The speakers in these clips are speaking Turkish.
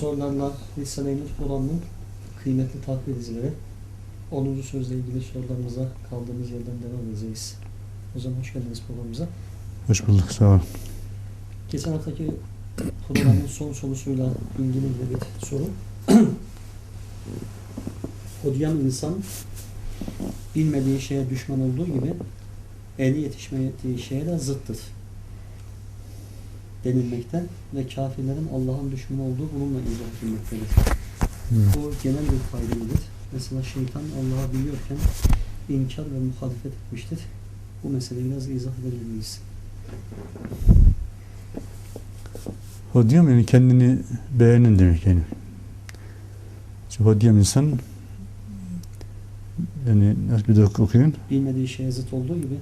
sorularla lisaneyimiz olanın kıymetli takip edicileri 10. sözle ilgili sorularımıza kaldığımız yerden devam edeceğiz. O zaman hoş geldiniz programımıza. Hoş bulduk, sağ olun. Geçen haftaki programın son sorusuyla ilgili bir soru. Hodyan insan bilmediği şeye düşman olduğu gibi eli yetişmediği şeye de zıttır denilmekte ve kafirlerin Allah'ın düşmanı olduğu bununla izah edilmektedir. Bu genel bir kaydedir. Mesela şeytan Allah'ı biliyorken inkar ve muhalefet etmiştir. Bu meseleyi biraz izah edebilir miyiz? Hodiyam yani kendini beğenin demek yani. İşte hodiyam insan yani nasıl bir oku- okuyun? Bilmediği şeye zıt olduğu gibi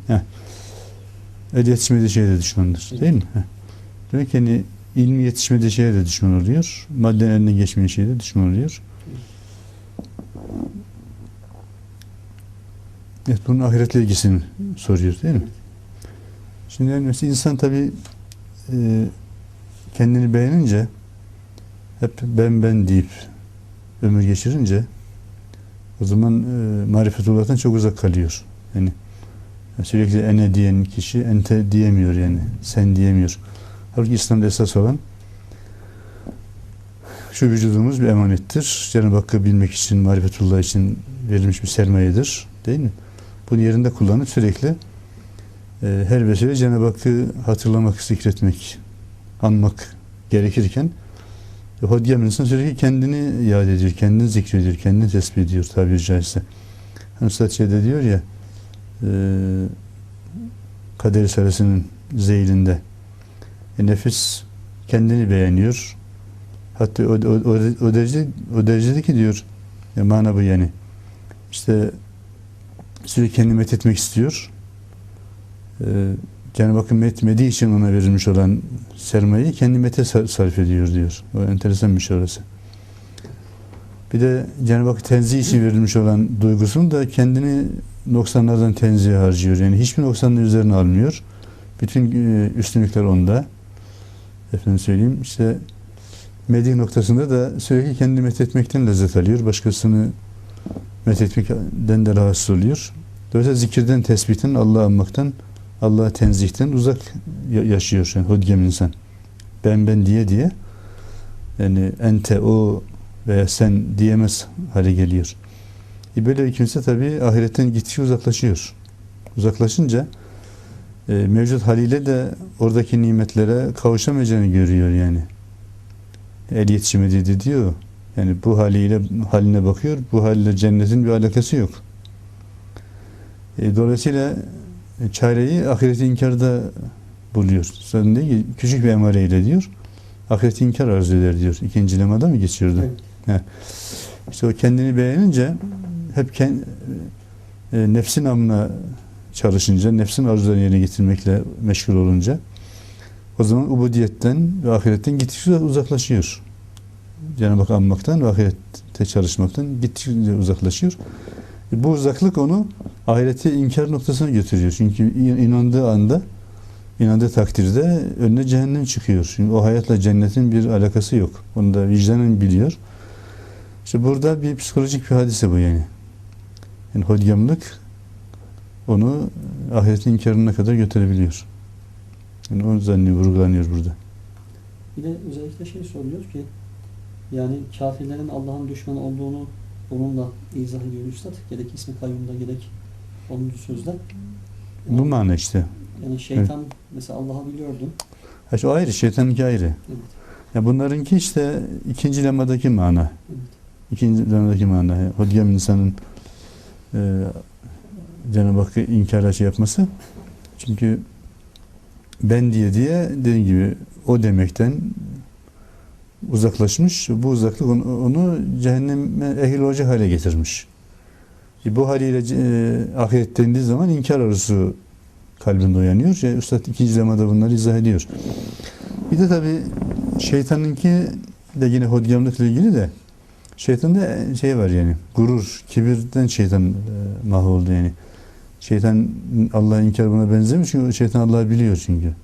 El yetişmediği şeye de düşmandır. Evet. Değil mi? Heh. Demek ki yani ilmi yetişmediği şeye de düşman oluyor. Maddenin eline geçmeyen şeye de düşman oluyor. Evet bunun ahiretle ilgisini soruyor değil mi? Şimdi yani mesela insan tabi kendini beğenince hep ben ben deyip ömür geçirince o zaman e, marifetullah'tan çok uzak kalıyor. Yani sürekli ene diyen kişi ente diyemiyor yani. Sen diyemiyor. Halbuki İslam'da esas olan şu vücudumuz bir emanettir. Cenab-ı Hakk'ı bilmek için, marifetullah için verilmiş bir sermayedir. Değil mi? Bunu yerinde kullanıp sürekli e, her vesile Cenab-ı Hakk'ı hatırlamak, zikretmek, anmak gerekirken e, Hodiyem insan sürekli kendini yad ediyor, kendini zikrediyor, kendini tesbih ediyor tabiri caizse. Hani Üstad şeyde diyor ya e, Kader Sarası'nın zeylinde e, nefis kendini beğeniyor. Hatta o, o, o, o, derece, o derecedeki diyor e, mana bu yani. İşte sürekli kendini methetmek istiyor. E, Cenab-ı Hakk'ın metmediği için ona verilmiş olan sermayeyi kendi mete sar- sarf ediyor diyor. O enteresan bir şey orası. Bir de Cenab-ı Hak tenzih için verilmiş olan duygusunu da kendini noksanlardan tenzihe harcıyor. Yani hiçbir noksanını üzerine almıyor. Bütün e, üstünlükler onda. Efendim söyleyeyim işte medih noktasında da sürekli kendini methetmekten lezzet alıyor. Başkasını methetmekten de rahatsız oluyor. Dolayısıyla zikirden, tesbihten, Allah'ı anmaktan, Allah'a tenzihten uzak ya- yaşıyor yani hodgem insan. Ben ben diye diye yani ente o veya sen diyemez hale geliyor. E böyle bir kimse tabi ahiretten gittikçe uzaklaşıyor. Uzaklaşınca e, mevcut haliyle de oradaki nimetlere kavuşamayacağını görüyor yani. El yetişmedi diyor. Yani bu haliyle haline bakıyor. Bu haliyle cennetin bir alakası yok. E, dolayısıyla e, çareyi ahireti inkarda buluyor. Değil ki küçük bir emareyle diyor. Ahireti inkar arzu eder diyor. İkinci lemada mı geçiyordu? Evet. İşte o kendini beğenince hep kend, e, nefsin amına çalışınca, nefsin arzularını yerine getirmekle meşgul olunca o zaman ubudiyetten ve ahiretten gittikçe uzaklaşıyor. Cenab-ı Hak anmaktan ve ahirette çalışmaktan gittikçe uzaklaşıyor. Bu uzaklık onu ahirete inkar noktasına götürüyor. Çünkü in- inandığı anda inandığı takdirde önüne cehennem çıkıyor. Çünkü o hayatla cennetin bir alakası yok. Onu da vicdanen biliyor. İşte burada bir psikolojik bir hadise bu yani. Yani hodgamlık onu ahiretin inkarına kadar götürebiliyor. Yani o zannediyor, vurgulanıyor burada. Bir de özellikle şey soruluyor ki yani kafirlerin Allah'ın düşmanı olduğunu bununla izah ediyor Üstad. Gerek ismi kayyumda gerek 10. sözde. Bu mana işte. Yani şeytan mesela Allah'ı biliyordu. Ha, şu ayrı, şeytanınki ayrı. Evet. Ya bunlarınki işte ikinci lemadaki mana. Evet. İkinci lemadaki mana. Yani Hodgam insanın e, Cenab-ı Hakk'ı inkara şey yapması. Çünkü ben diye diye dediğim gibi o demekten uzaklaşmış. Bu uzaklık onu, onu cehenneme ehil olacak hale getirmiş. E, bu haliyle e, ahiret dendiği zaman inkar arzusu kalbinde uyanıyor. E, Üstad ikinci lemada bunları izah ediyor. Bir de tabi şeytanınki de yine hodgamlıkla ilgili de şeytanda şey var yani gurur, kibirden şeytan e, mahvoldu yani. Şeytan Allah'a inkar buna benzemiyor çünkü şeytan Allah'ı biliyor çünkü.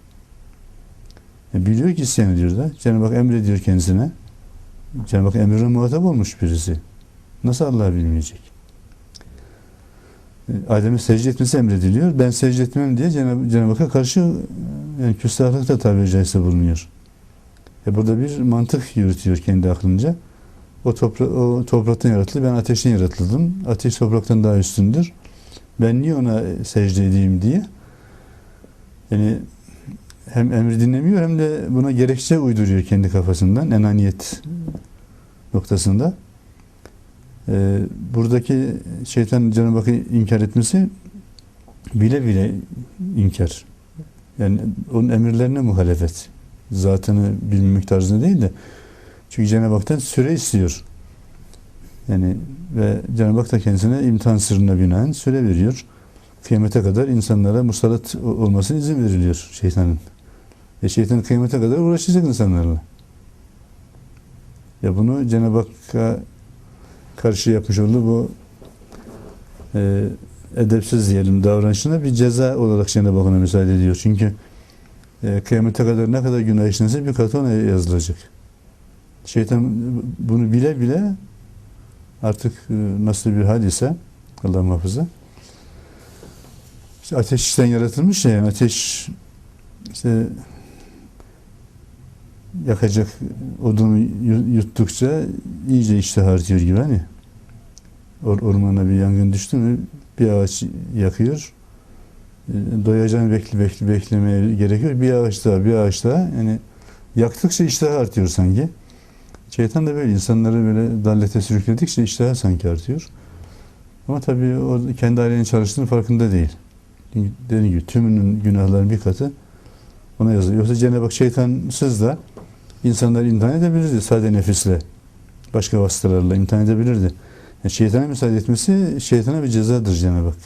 E, biliyor ki isyan ediyor da. Cenab-ı Hak emrediyor kendisine. Cenab-ı Hak emrine muhatap olmuş birisi. Nasıl Allah'ı bilmeyecek? E, Adem'e secde etmesi emrediliyor. Ben secde etmem diye Cenab- Cenab-ı Hakk'a karşı e, yani küstahlıkta tabiri caizse bulunuyor. E burada bir mantık yürütüyor kendi aklınca. O, topra o topraktan yaratıldı, ben ateşten yaratıldım. Ateş topraktan daha üstündür. Ben niye ona secde edeyim diye. Yani hem emri dinlemiyor hem de buna gerekçe uyduruyor kendi kafasından enaniyet noktasında. Ee, buradaki şeytan Cenab-ı Hakk'ı inkar etmesi bile bile inkar. Yani onun emirlerine muhalefet. Zatını bilmemek tarzında değil de çünkü Cenab-ı Hak'tan süre istiyor. Yani ve Cenab-ı Hak da kendisine imtihan sırrına binaen süre veriyor. Kıyamete kadar insanlara musallat olmasına izin veriliyor şeytanın. E şeytan kıyamete kadar uğraşacak insanlarla. Ya bunu Cenab-ı Hakk'a karşı yapmış olduğu bu e, edepsiz diyelim davranışına bir ceza olarak Cenab-ı Hak ona müsaade ediyor. Çünkü e, kıyamete kadar ne kadar günah işlense bir katı ona yazılacak. Şeytan bunu bile bile artık e, nasıl bir hal ise Allah muhafaza. İşte ateşten yaratılmış ya ateş işte yakacak odunu yuttukça iyice iştah artıyor gibi hani. Or ormana bir yangın düştü mü bir ağaç yakıyor. E, doyacağını bekli bekli beklemeye gerekiyor. Bir ağaç daha bir ağaç daha. Yani yaktıkça iştah artıyor sanki şeytan da böyle insanları böyle dallete sürükledikçe iştah sanki artıyor ama tabii o kendi ailenin çalıştığının farkında değil dediğim gibi tümünün günahların bir katı ona yazılıyor. Yoksa Cenab-ı Hak şeytansız da insanlar imtihan edebilirdi sade nefisle. Başka vasıtalarla imtihan edebilirdi. Yani şeytana müsaade etmesi şeytana bir cezadır Cenab-ı Hak.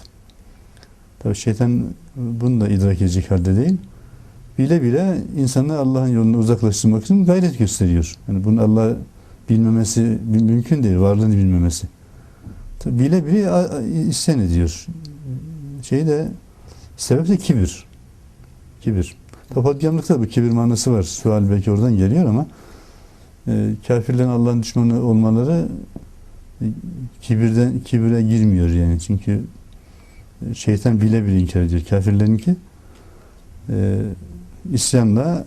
Tabi şeytan bunu da idrak edecek halde değil. Bile bile insanları Allah'ın yolunu uzaklaştırmak için gayret gösteriyor. Yani bunu Allah bilmemesi mümkün değil. Varlığını bilmemesi. Tabi bile bile isyan ediyor. Şey de sebep de kibir. Kibir. Papatyanlıkta bu kibir manası var. Sual belki oradan geliyor ama e, kafirlerin Allah'ın düşmanı olmaları e, kibirden kibire girmiyor yani. Çünkü e, şeytan bile bile inkar ediyor. Kafirlerinki e, isyanla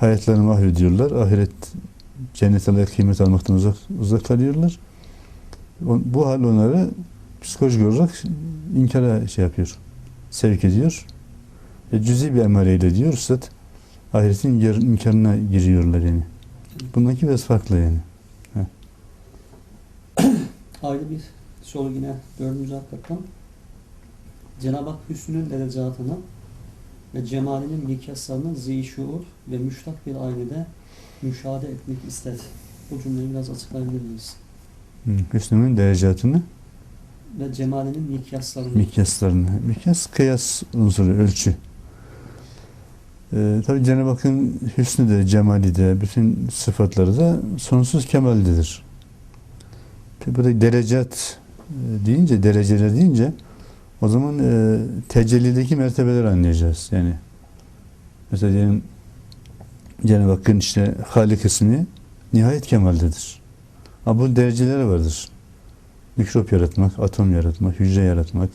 hayatlarını mahvediyorlar. Ahiret cennet layık kıymet almaktan uzak, uzak kalıyorlar. Bu hal onları psikolojik olarak inkara şey yapıyor. Sevk ediyor. E, cüzi bir emareyle diyor Üstad. Ahiretin imkanına giriyorlar yani. Bundaki biraz farklı yani. Ayrı bir soru yine dördüncü hakikaten. Cenab-ı Hak hüsnünün derecatını ve cemalinin mikyaslarını zişuur ve müştak bir aynede müşahede etmek ister. Bu cümleyi biraz açıklayabilir miyiz? Hüsnünün derecatını Ve cemalinin mikyaslarını. mikyaslarını. Mikyas kıyas unsuru, ölçü. Ee, tabi Cenab-ı Hakk'ın hüsnü de, cemali de, bütün sıfatları da sonsuz kemaldedir. Burada derecat e, deyince, dereceler deyince o zaman e, tecellideki mertebeleri anlayacağız. Yani mesela diyelim Cenab-ı Hakk'ın işte Halik ismi nihayet kemaldedir. Ama bunun dereceleri vardır. Mikrop yaratmak, atom yaratmak, hücre yaratmak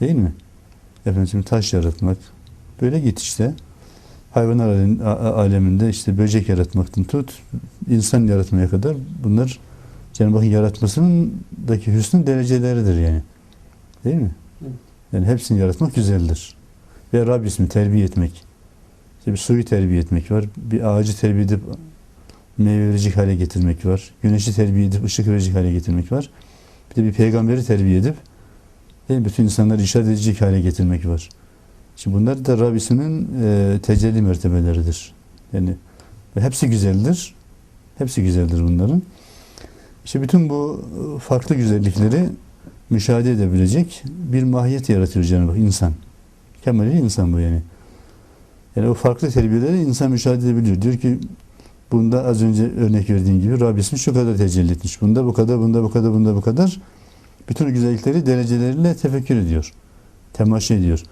değil mi? Efendim taş yaratmak. Böyle git işte. Hayvanlar aleminde işte böcek yaratmaktan tut, insan yaratmaya kadar bunlar Cenab-ı Hakk'ın yaratmasındaki hüsnün dereceleridir yani. Değil mi? Yani hepsini yaratmak güzeldir. Ve Rab ismi terbiye etmek. İşte bir suyu terbiye etmek var. Bir ağacı terbiye edip meyve verecek hale getirmek var. Güneşi terbiye edip ışık verecek hale getirmek var. Bir de bir peygamberi terbiye edip değil bütün insanları işaret edecek hale getirmek var. Şimdi bunlar da Rab isminin e, tecelli mertebeleridir. Yani hepsi güzeldir. Hepsi güzeldir bunların. İşte bütün bu farklı güzellikleri müşahede edebilecek bir mahiyet yaratıyor Cenab-ı Hak insan. Kemali insan bu yani. Yani o farklı terbiyeleri insan müşahede edebiliyor. Diyor ki bunda az önce örnek verdiğim gibi Rab ismi şu kadar tecelli etmiş. Bunda bu kadar, bunda bu kadar, bunda bu kadar. Bütün güzellikleri dereceleriyle tefekkür ediyor. Temaşa ediyor.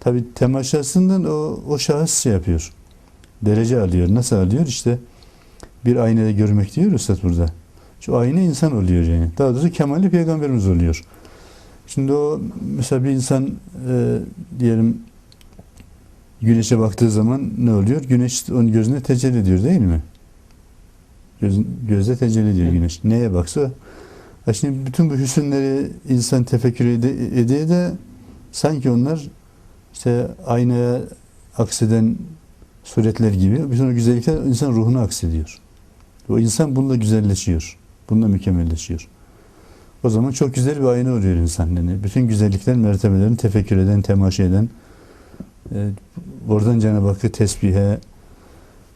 Tabi temaşasından o, o şahıs şey yapıyor. Derece alıyor. Nasıl alıyor? İşte bir aynada görmek diyor Üstad burada. Şu ayna insan oluyor yani. Daha doğrusu kemali peygamberimiz oluyor. Şimdi o mesela bir insan e, diyelim güneşe baktığı zaman ne oluyor? Güneş onun gözüne tecelli ediyor değil mi? Göz, gözde tecelli ediyor güneş. Neye baksa. Ha şimdi bütün bu hüsünleri insan tefekkür ede, de sanki onlar işte aynaya akseden suretler gibi bütün o güzellikler insan ruhuna aksediyor. O insan bununla güzelleşiyor. Bununla mükemmelleşiyor. O zaman çok güzel bir ayna oluyor insan. Yani bütün güzellikler mertebelerini tefekkür eden, temaşa eden, e, oradan Cenab-ı Hakk'ı tesbihe,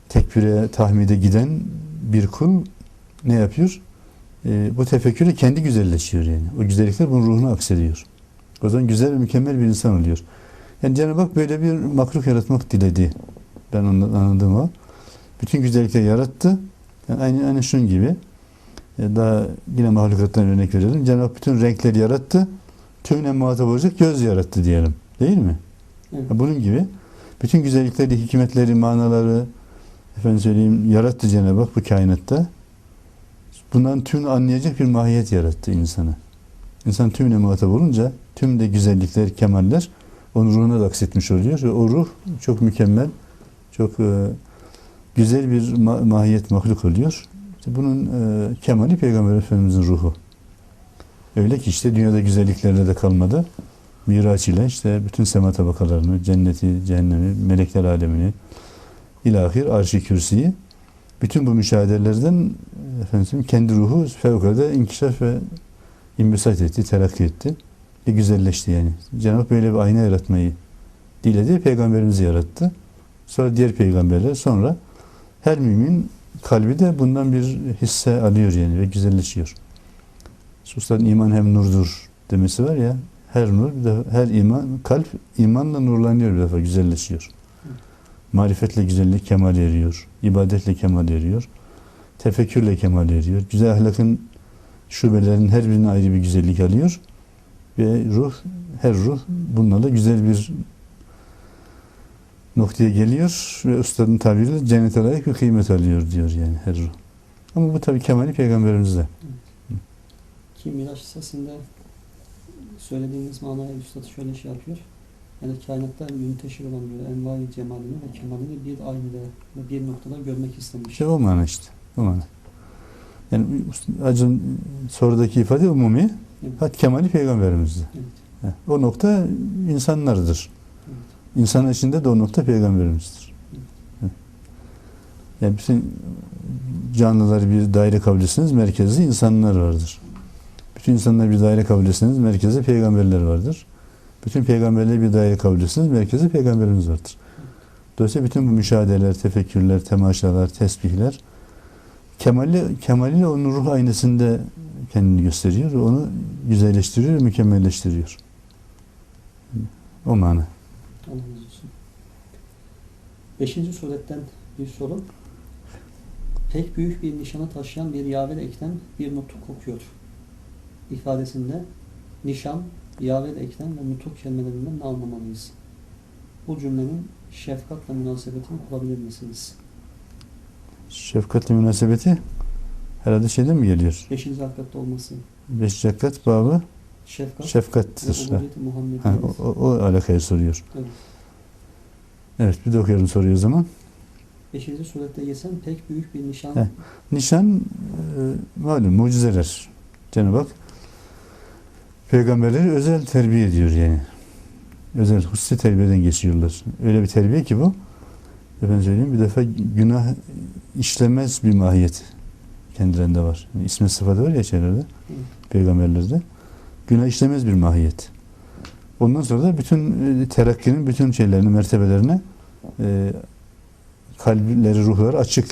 tekbire, tahmide giden bir kul ne yapıyor? E, bu tefekkürle kendi güzelleşiyor yani. O güzellikler bunun ruhuna aksediyor. O zaman güzel ve mükemmel bir insan oluyor. Yani Cenab-ı Hak böyle bir mahluk yaratmak diledi. Ben anla- anladığım o. Bütün güzellikleri yarattı. Yani aynı, aynı şunun gibi. E, Daha yine mahlukattan örnek verelim. Cenab-ı Hak bütün renkleri yarattı. Tümüne muhatap olacak göz yarattı diyelim. Değil mi? Evet. Bunun gibi bütün güzellikleri, hikmetleri, manaları efendim söyleyeyim yarattı Cenab-ı Hak bu kainatta. Bundan tümünü anlayacak bir mahiyet yarattı insana. İnsan tümüne muhatap olunca tüm de güzellikler, kemaller onun ruhuna da aksetmiş oluyor. Ve o ruh çok mükemmel, çok e, güzel bir ma- mahiyet, mahluk oluyor. İşte bunun e, kemali Peygamber Efendimizin ruhu. Öyle ki işte dünyada güzelliklerle de kalmadı. Miraç ile işte bütün sema tabakalarını, cenneti, cehennemi, melekler alemini, ilahir, arş-ı kürsiyi, bütün bu müşahedelerden efendim, kendi ruhu fevkalade inkişaf ve imbisat etti, terakki etti ve güzelleşti yani. Cenab-ı böyle bir ayna yaratmayı diledi, peygamberimizi yarattı. Sonra diğer peygamberler, sonra her mümin kalbi de bundan bir hisse alıyor yani ve güzelleşiyor. Ustadın iman hem nurdur demesi var ya, her nur, bir defa, her iman, kalp imanla nurlanıyor bir defa, güzelleşiyor. Marifetle güzellik kemal eriyor. ibadetle kemal eriyor. Tefekkürle kemal eriyor. Güzel ahlakın şubelerin her birine ayrı bir güzellik alıyor. Ve ruh, her ruh bunlarla güzel bir noktaya geliyor ve ustadın tabiriyle cennete layık bir kıymet alıyor diyor yani her ruh. Ama bu tabi kemali peygamberimizde. Ki Miraç sesinde söylediğiniz manaya Üstad şöyle şey yapıyor. Yani kainatta münteşir olan böyle envai cemalini ve kemalini bir aynada ve bir noktada görmek istemiş. İşte o mana işte. O mana. Yani acın sorudaki ifade umumi. Evet. Hat kemali peygamberimizde. Evet. O nokta insanlardır. İnsanın içinde de o nokta peygamberimizdir. Yani bütün canlıları bir daire kabul etseniz merkezde insanlar vardır. Bütün insanlar bir daire kabul etseniz merkezde peygamberler vardır. Bütün peygamberleri bir daire kabul etseniz merkezde peygamberimiz vardır. Dolayısıyla bütün bu müşahedeler, tefekkürler, temaşalar, tesbihler kemali, kemaliyle onun ruh aynasında kendini gösteriyor onu güzelleştiriyor mükemmelleştiriyor. O mana. Allah razı olsun. Beşinci suretten bir soru. Pek büyük bir nişana taşıyan bir yaver ekten bir nutuk kokuyor. ifadesinde nişan, yaver ekten ve nutuk kelimelerinden ne anlamalıyız? Bu cümlenin şefkatle münasebetini kurabilir misiniz? Şefkatle münasebeti herhalde şeyden mi geliyor? Beşinci hakikatte olması. Beş şefkat babı Şefkat şefkattir. Ha, ha, o, o, alakayı soruyor. Evet. Evet bir de okuyalım soruyu o zaman. Beşinci surette geçen pek büyük bir nişan Heh. Nişan e, malum mucizeler. Cenab-ı Hak peygamberleri özel terbiye ediyor yani. Özel hususi terbiyeden geçiyorlar. Öyle bir terbiye ki bu. Efendim söyleyeyim bir defa günah işlemez bir mahiyet kendilerinde var. Yani ismi sıfatı var ya şeylerde, peygamberlerde. Günah işlemez bir mahiyet. Ondan sonra da bütün e, terakkinin bütün şeylerini, mertebelerine e, kalpleri, ruhları açık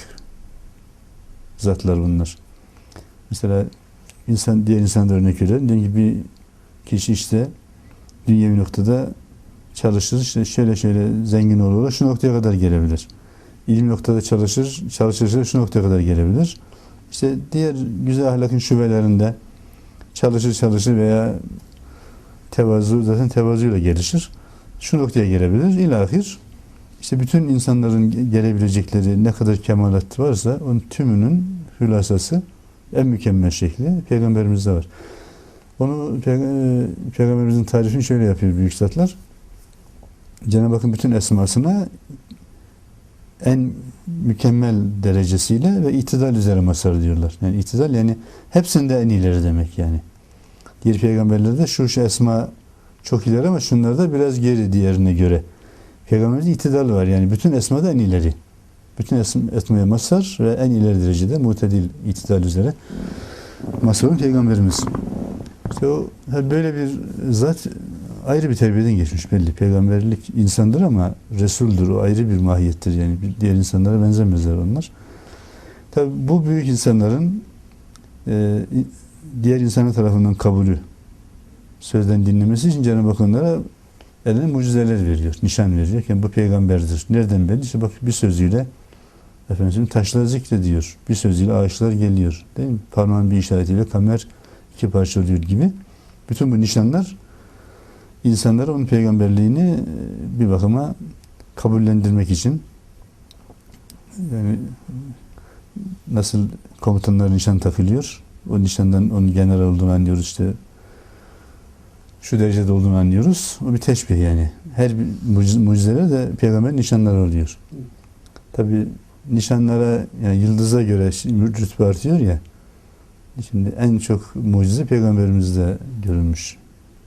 zatlar bunlar. Mesela insan diğer insanlara örnek verelim. Diyelim ki bir kişi işte dünyevi noktada çalışır, işte şöyle şöyle zengin olur, şu noktaya kadar gelebilir. İlim noktada çalışır, çalışırsa şu noktaya kadar gelebilir. İşte diğer güzel ahlakın şubelerinde çalışır çalışır veya tevazu zaten tevazuyla gelişir. Şu noktaya gelebilir. İlahir işte bütün insanların ge- gelebilecekleri ne kadar kemalat varsa onun tümünün hülasası en mükemmel şekli peygamberimizde var. Onu Peyg- e, peygamberimizin tarifini şöyle yapıyor büyük zatlar. Cenab-ı Hakk'ın bütün esmasına en mükemmel derecesiyle ve itidal üzere masar diyorlar. Yani itidal yani hepsinde en ileri demek yani. Diğer peygamberlerde şu şu esma çok ileri ama şunlarda biraz geri diğerine göre. Peygamberde itidal var yani bütün esmada en ileri. Bütün esm- esmaya masar ve en ileri derecede mutedil itidal üzere masar olan peygamberimiz. İşte o böyle bir zat ayrı bir terbiyeden geçmiş belli. Peygamberlik insandır ama Resul'dur. O ayrı bir mahiyettir yani. Diğer insanlara benzemezler onlar. Tabi bu büyük insanların e, diğer insanlar tarafından kabulü sözden dinlemesi için Cenab-ı Hak onlara eline mucizeler veriyor, nişan veriyor. Yani bu peygamberdir. Nereden belli? İşte bak bir sözüyle efendim taşlar zikrediyor. Bir sözüyle ağaçlar geliyor. Değil mi? Parmağın bir işaretiyle kamer iki parça oluyor gibi. Bütün bu nişanlar insanlara onun peygamberliğini e, bir bakıma kabullendirmek için yani nasıl komutanlara nişan takılıyor. O nişandan onun general olduğunu anlıyoruz işte şu derecede olduğunu anlıyoruz. O bir teşbih yani. Her bir mucize, mucizeler de peygamber nişanları oluyor. Tabi nişanlara yani yıldıza göre rütbe artıyor ya. Şimdi en çok mucize peygamberimizde görülmüş.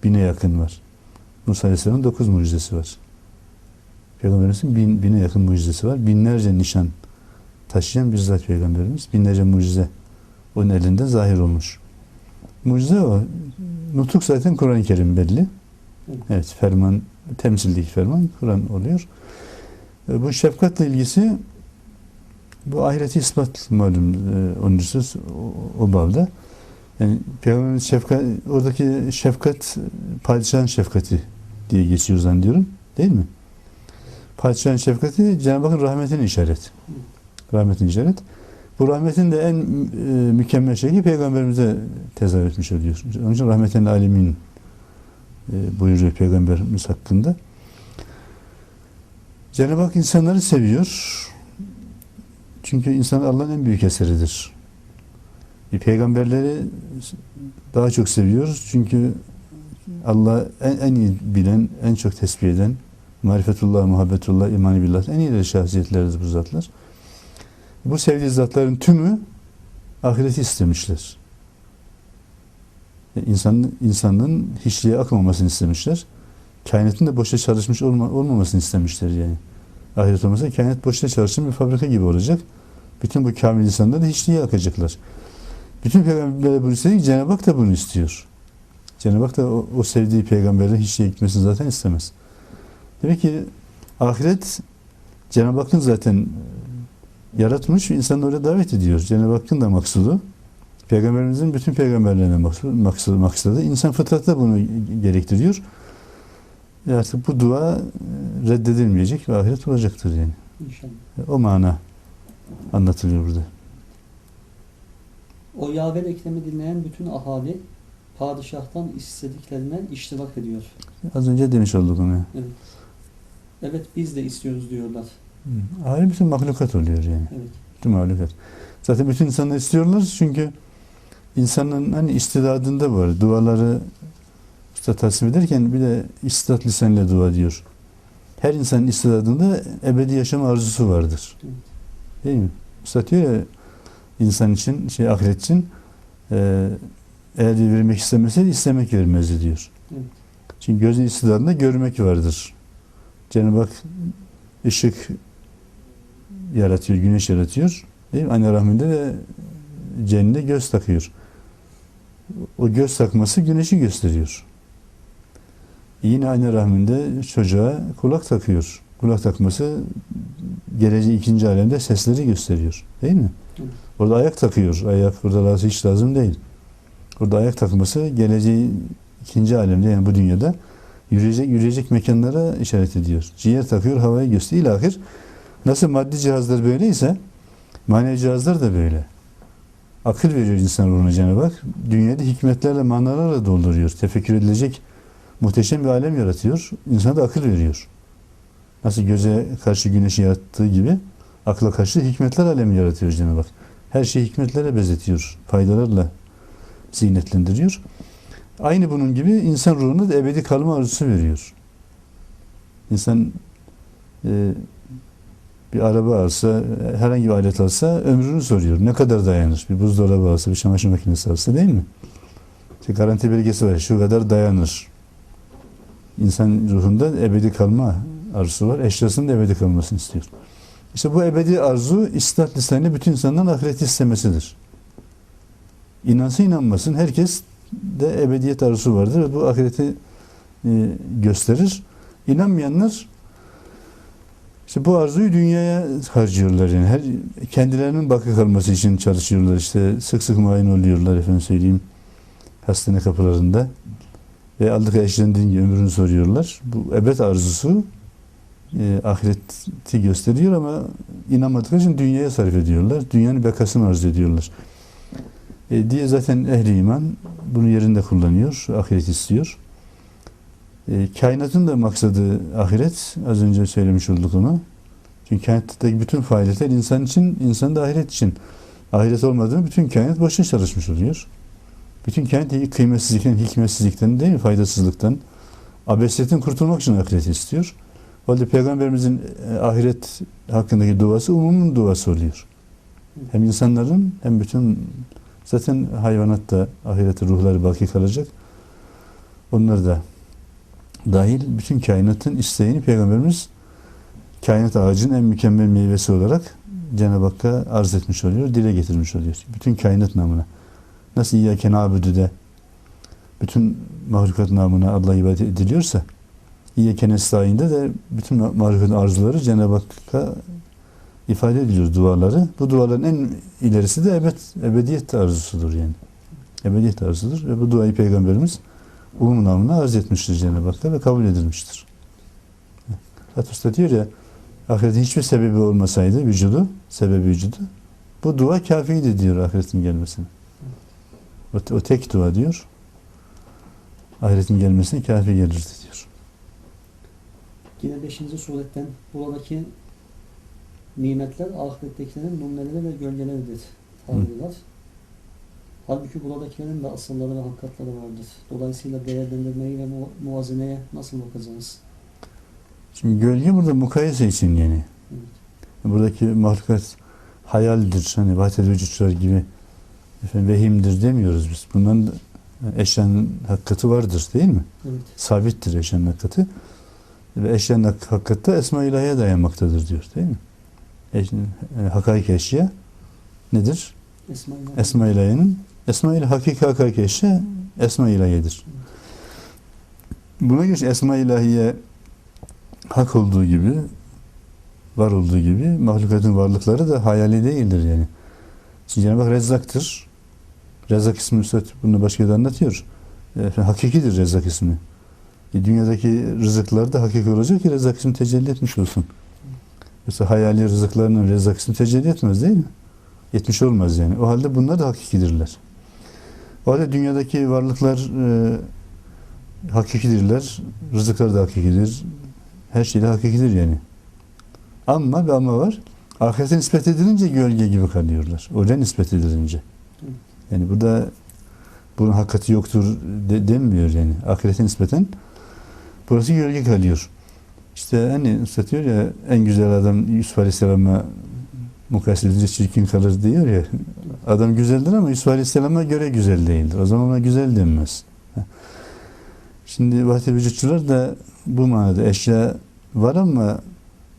Bine yakın var. Musa Aleyhisselam'ın dokuz mucizesi var. Peygamberimizin bin, bine yakın mucizesi var. Binlerce nişan taşıyan bir zat peygamberimiz. Binlerce mucize onun elinde zahir olmuş. Mucize o. Nutuk zaten Kur'an-ı Kerim belli. Evet ferman, temsildeki ferman Kur'an oluyor. E, Bu şefkatle ilgisi bu ahireti ispat malum e, onuncusuz o, o babda. Yani Peygamberimiz şefkat, oradaki şefkat padişahın şefkati diye geçiyor zannediyorum. Değil mi? Padişahın şefkati Cenab-ı Hakk'ın rahmetine işaret. Rahmetin işaret. Bu rahmetin de en e, mükemmel şeyi peygamberimize tezahür etmiş oluyor. Onun için rahmeten alemin e, buyuruyor peygamberimiz hakkında. Cenab-ı Hak insanları seviyor. Çünkü insan Allah'ın en büyük eseridir. E, peygamberleri daha çok seviyoruz. Çünkü Allah en, en iyi bilen, en çok tesbih eden, marifetullah, muhabbetullah, imani billah en iyi şahsiyetleridir bu zatlar. Bu sevdiği zatların tümü ahireti istemişler. İnsan, insanın hiçliğe akmamasını istemişler. Kainatın da boşa çalışmış olma, olmamasını istemişler yani. Ahiret olmasa kainat boşta çalışan bir fabrika gibi olacak. Bütün bu kamil insanlar da hiçliğe akacaklar. Bütün peygamberler bunu istediği Cenab-ı Hak da bunu istiyor. Cenab-ı Hak da o, o sevdiği peygamberlerin hiçliğe gitmesini zaten istemez. Demek ki ahiret Cenab-ı Hakk'ın zaten yaratmış ve insanları oraya davet ediyor. Cenab-ı Hakk'ın da maksudu. Peygamberimizin bütün peygamberlerine maksudu, maksudu, maksudu. İnsan fıtratı bunu gerektiriyor. E artık bu dua reddedilmeyecek ve ahiret olacaktır yani. İnşallah. O mana anlatılıyor burada. O yaver eklemi dinleyen bütün ahali padişahtan istediklerinden iştirak ediyor. Az önce demiş olduk onu. Evet. Evet biz de istiyoruz diyorlar. Ahali bütün mahlukat oluyor yani. Evet. Bütün mahlukat. Zaten bütün insanlar istiyorlar çünkü insanın hani istidadında var. Duaları usta tasvip ederken bir de istidat lisanıyla dua diyor. Her insanın istidadında ebedi yaşam arzusu vardır. Evet. Değil mi? Usta diyor ya insan için, şey ahiret için e, eğer vermek istemeseydi istemek vermezdi diyor. Evet. Çünkü gözün istidadında görmek vardır. Cenab-ı Hak ışık yaratıyor, güneş yaratıyor. Değil mi? Anne rahminde de cennet göz takıyor. O göz takması güneşi gösteriyor. Yine anne rahminde çocuğa kulak takıyor. Kulak takması geleceği ikinci alemde sesleri gösteriyor. Değil mi? Evet. Orada ayak takıyor. Ayak burada lazım, hiç lazım değil. Orada ayak takması geleceği ikinci alemde yani bu dünyada yürüyecek yürüyecek mekanlara işaret ediyor. Ciğer takıyor, havayı gösteriyor. İlahir nasıl maddi cihazlar böyleyse manevi cihazlar da böyle. Akıl veriyor insan ruhuna Cenab-ı Hak. Dünyada hikmetlerle, manalarla dolduruyor. Tefekkür edilecek muhteşem bir alem yaratıyor. İnsana da akıl veriyor. Nasıl göze karşı güneşi yarattığı gibi akla karşı hikmetler alemi yaratıyor Cenab-ı Hak. Her şeyi hikmetlere bezetiyor. Faydalarla ziynetlendiriyor. Aynı bunun gibi insan ruhuna da ebedi kalma arzusu veriyor. İnsan e, bir araba alsa, herhangi bir alet alsa ömrünü soruyor. Ne kadar dayanır? Bir buzdolabı alsa, bir çamaşır makinesi alsa değil mi? İşte garanti belgesi var. Şu kadar dayanır. İnsan ruhunda ebedi kalma arzusu var. Eşyasının da ebedi kalmasını istiyor. İşte bu ebedi arzu İslam lisanıyla bütün insanların ahireti istemesidir. İnansın inanmasın herkes de ebediyet arzusu vardır ve bu ahireti e, gösterir. İnanmayanlar işte bu arzuyu dünyaya harcıyorlar yani. Her kendilerinin bakı kalması için çalışıyorlar. İşte sık sık muayene oluyorlar efendim söyleyeyim. Hastane kapılarında. Ve aldık eşlendiğin ömrünü soruyorlar. Bu ebed arzusu e, ahireti gösteriyor ama inanmadıkları için dünyaya sarf ediyorlar. Dünyanın bekasını arzu ediyorlar. E, diye zaten ehli iman bunu yerinde kullanıyor. Ahiret istiyor. E, kainatın da maksadı ahiret. Az önce söylemiş olduk onu. Çünkü kainattaki bütün faaliyetler insan için, insan da ahiret için. Ahiret olmadığını bütün kainat boşuna çalışmış oluyor. Bütün kainat kıymetsizlikten, hikmetsizlikten değil mi? Faydasızlıktan, abesiyetten kurtulmak için ahiret istiyor. O halde Peygamberimizin e, ahiret hakkındaki duası umumun duası oluyor. Hem insanların hem bütün zaten hayvanat da ahirete ruhları baki kalacak. Onlar da dahil bütün kainatın isteğini Peygamberimiz kainat ağacının en mükemmel meyvesi olarak Cenab-ı Hakk'a arz etmiş oluyor, dile getirmiş oluyor. Bütün kainat namına. Nasıl İyyâke nâbüdü'de bütün mahlukat namına Allah'a ibadet ediliyorsa İyyâke nestaîn'de de bütün mahlukatın arzuları Cenab-ı Hakk'a ifade ediliyor duaları. Bu duaların en ilerisi de ebed, ebediyet arzusudur yani. Ebediyet arzusudur ve bu duayı Peygamberimiz umum namına arz etmiştir Cenab-ı Hakk'a ve kabul edilmiştir. Hatta diyor ya ahiretin hiçbir sebebi olmasaydı vücudu, sebebi vücudu bu dua kafiydi diyor ahiretin gelmesine. O, o tek dua diyor. Ahiretin gelmesine kafi gelirdi diyor. Yine 5. suretten buradaki nimetler ahirettekilerin numuneleri ve gölgeleridir. Tabirler. Halbuki buradakilerin de asılları ve hakikatleri vardır. Dolayısıyla değerlendirmeyi ve mu muvazeneye nasıl bakacağız? Şimdi gölge burada mukayese için yani. Evet. Buradaki mahlukat hayaldir. Hani vahdet vücutlar gibi efendim, vehimdir demiyoruz biz. Bunların da eşyanın hakikati vardır değil mi? Evet. Sabittir eşyanın hakikati. Ve eşyanın hak- hakikati de Esma-i İlahi'ye dayanmaktadır diyor değil mi? Eşyanın, e, hakaik eşya nedir? Esma-i Esma-i Hakiki hakaik eşya Esma-i İlahi'yedir. Buna göre Esma-i İlahi'ye hak olduğu gibi var olduğu gibi mahlukatın varlıkları da hayali değildir yani. Şimdi Cenab-ı Hak Rezzak'tır. Rezzak ismi Üstad bunu başka yerde anlatıyor. E, hakikidir Rezzak ismi. E, dünyadaki rızıklar da hakiki olacak ki Rezzak ismi tecelli etmiş olsun. Yoksa hayali rızıklarının Rezzak ismi tecelli etmez değil mi? Etmiş olmaz yani. O halde bunlar da hakikidirler. O halde dünyadaki varlıklar e, hakikidirler. Rızıklar da hakikidir. Her şeyle hakikidir yani. Ama bir ama var. Ahirete nispet edilince gölge gibi kalıyorlar. Oraya nispet edilince. Yani burada bunun hakikati yoktur de, denmiyor yani. Ahirete nispeten burası gölge kalıyor. İşte hani Üstad diyor ya en güzel adam Yusuf Aleyhisselam'a edince çirkin kalır diyor ya. Adam güzeldir ama Yusuf Aleyhisselam'a göre güzel değildir. O zaman ona güzel denmez. Şimdi vahdet vücutçular da bu manada eşya var ama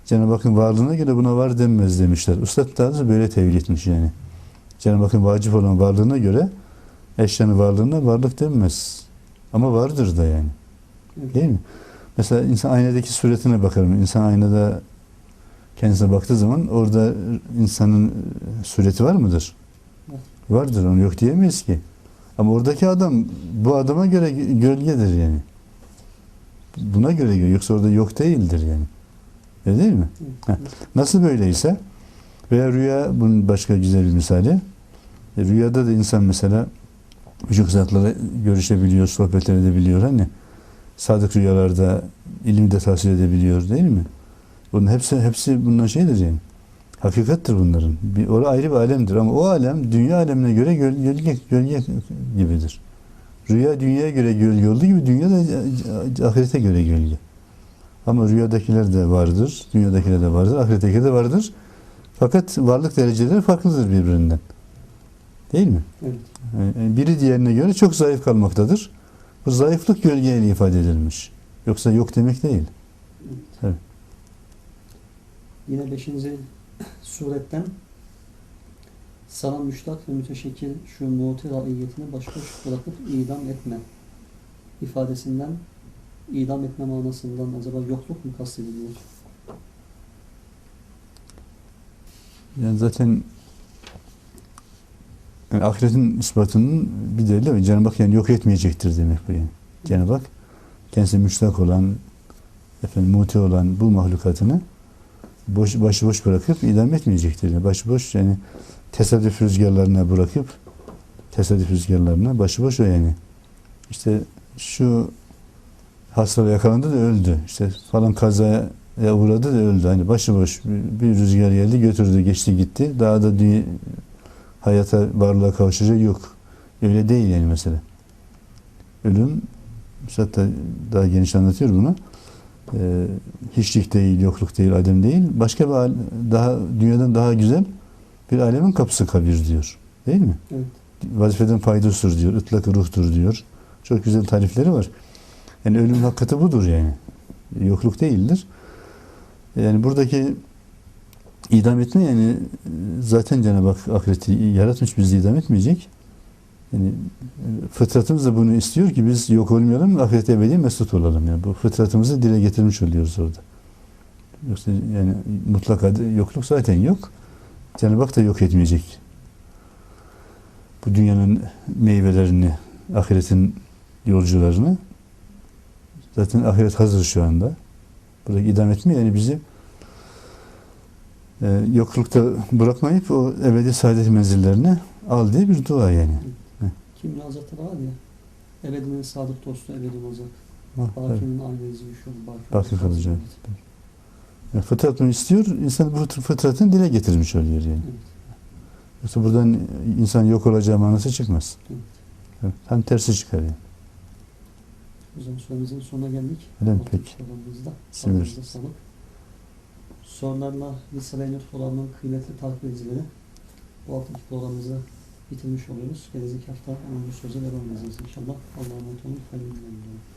Cenab-ı Hakk'ın varlığına göre buna var denmez demişler. Üstad da böyle tevil etmiş yani. Cenab-ı Hakk'ın vacip olan varlığına göre eşyanın varlığına varlık denmez. Ama vardır da yani. Değil mi? Mesela insan aynadaki suretine bakarım. İnsan aynada kendisine baktığı zaman orada insanın sureti var mıdır? Var. Vardır. Onu yok diyemeyiz ki. Ama oradaki adam bu adama göre gölgedir yani. Buna göre. Yoksa orada yok değildir yani. Öyle değil mi? Evet. Nasıl böyleyse veya rüya bunun başka güzel bir misali. E, rüyada da insan mesela birçok zatlarla görüşebiliyor, sohbet edebiliyor hani. Sadık rüyalarda ilmi de tahsil edebiliyor değil mi? Bunun hepsi hepsi bundan şeydir yani. Hakikattir bunların. Bir, o ayrı bir alemdir ama o alem dünya alemine göre göl- gölge, gölge gibidir. Rüya dünyaya göre gölge olduğu gibi dünya da e, ahirete göre gölge. Ama rüyadakiler de vardır, dünyadakiler de vardır, ahirettekiler de vardır. Fakat varlık dereceleri farklıdır birbirinden. Değil mi? Evet. Yani biri diğerine göre çok zayıf kalmaktadır. Bu zayıflık gölgeyle ifade edilmiş. Yoksa yok demek değil. Evet. Yine 5. suretten sana müştak ve müteşekkir şu muti raiyetini başka bırakıp idam etme ifadesinden idam etme manasından acaba yokluk mu kastediliyor? Yani zaten yani ahiretin ispatının bir delili var. Cenab-ı Hak yani yok etmeyecektir demek bu yani. Cenab-ı Hak kendisi müştak olan, efendim muti olan bu mahlukatını boş, başıboş bırakıp idam etmeyecektir. Başıboş yani tesadüf rüzgarlarına bırakıp tesadüf rüzgarlarına başıboş o yani. İşte şu hastalığa yakalandı da öldü. İşte falan kazaya uğradı da öldü. Hani başıboş bir, bir rüzgar geldi götürdü geçti gitti. Daha da dünya, hayata varlığa kavuşacak yok. Öyle değil yani mesela. Ölüm hatta daha geniş anlatıyor bunu. Ee, hiçlik değil, yokluk değil, adem değil. Başka bir al- daha dünyadan daha güzel bir alemin kapısı kabir diyor. Değil mi? Evet. Vazifeden faydasıdır diyor. Itlak ruhtur diyor. Çok güzel tarifleri var. Yani ölüm hakikati budur yani. Yokluk değildir. Yani buradaki idam etme yani e, zaten Cenab-ı Hak ahireti yaratmış bizi idam etmeyecek. Yani e, fıtratımız da bunu istiyor ki biz yok olmayalım, ahirete ebedi mesut olalım. Yani bu fıtratımızı dile getirmiş oluyoruz orada. Yoksa yani mutlaka yokluk zaten yok. Cenab-ı Hak da yok etmeyecek. Bu dünyanın meyvelerini, ahiretin yolcularını zaten ahiret hazır şu anda. Buradaki idam etme yani bizi e, yoklukta bırakmayıp o ebedi saadet menzillerine al diye bir dua yani. Kim münazatı var ya ebedinin sadık dostu ebedi olacak. Ha, evet. Bakinin aynı izi yuşur. Baki kalacak. Yani fıtrat bunu istiyor, insan bu fıtratını dile getirmiş oluyor yani. Evet. Yoksa buradan insan yok olacağı manası çıkmaz. Evet. Evet, Tam tersi çıkar yani. O zaman süremizin sonuna geldik. Öyle mi? Peki. Sinir. Sorularla Risale-i Nur kıymetli takip edicileri bu haftaki programımızı bitirmiş oluyoruz. Gelecek hafta önemli sözü devam edeceğiz inşallah. Allah'a emanet olun. Hayırlı günler.